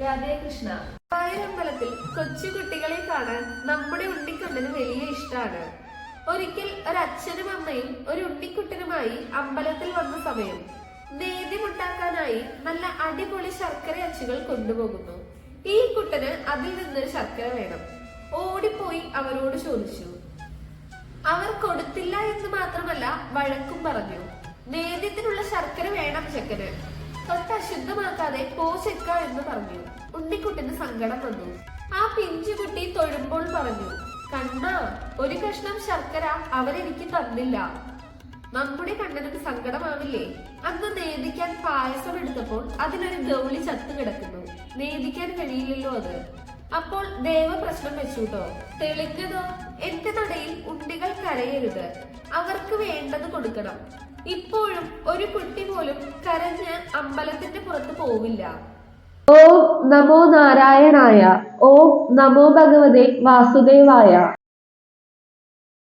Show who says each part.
Speaker 1: രാധേ കൃഷ്ണ. അമ്പലത്തിൽ കൊച്ചു കുട്ടികളെ കാണാൻ നമ്മുടെ ഉണ്ണിക്കണ്ണന് വലിയ ഇഷ്ടമാണ് ഒരിക്കൽ ഒരച്ഛനും അമ്മയും ഒരു ഉണ്ണിക്കുട്ടനുമായി അമ്പലത്തിൽ വന്ന സമയം നേദ്യമുണ്ടാക്കാനായി നല്ല അടിപൊളി ശർക്കര അച്ചുകൾ കൊണ്ടുപോകുന്നു. ഈ കുട്ടന് അതിൽ നിന്നൊരു ശർക്കര വേണം. ഓടിപ്പോയി അവരോട് ചോദിച്ചു. അവർ കൊടുത്തില്ല എന്ന് മാത്രമല്ല വഴക്കും പറഞ്ഞു. നേദ്യത്തിനുള്ള ശർക്കര വേണം ചെക്കന്. തൊട്ട് അശുദ്ധമാക്കാതെ പോശക്ക എന്ന് പറഞ്ഞു. ഉണ്ണിക്കുട്ടിന് സങ്കടം വന്നു. ആ പിഞ്ചു കുട്ടി തൊഴുമ്പോൾ പറഞ്ഞു കണ്ണ ഒരു കഷ്ണം ശർക്കര അവരെനിക്ക് തന്നില്ല. നമ്മുടെ കണ്ണനക്ക് സങ്കടമാവില്ലേ? അന്ന് നേദിക്കാൻ പായസം എടുത്തപ്പോൾ അതിനൊരു ഗൗളി ചത്തു കിടക്കുന്നു. നേദിക്കാൻ കഴിയില്ലല്ലോ അത്. അപ്പോൾ ദേവ പ്രശ്നം വെച്ചുട്ടോ തെളിഞ്ഞതോ? എന്റെ നടയിൽ ഉണ്ടികൾ കരയരുത്. അവർക്ക് വേണ്ടത് കൊടുക്കണം. ഇപ്പോഴും ഒരു കുട്ടി പോലും കരഞ്ഞ് അമ്പലത്തിന്റെ പുറത്ത് പോവില്ല. ഓം നമോ നാരായണായ ഓം നമോ ഭഗവതേ വാസുദേവായ.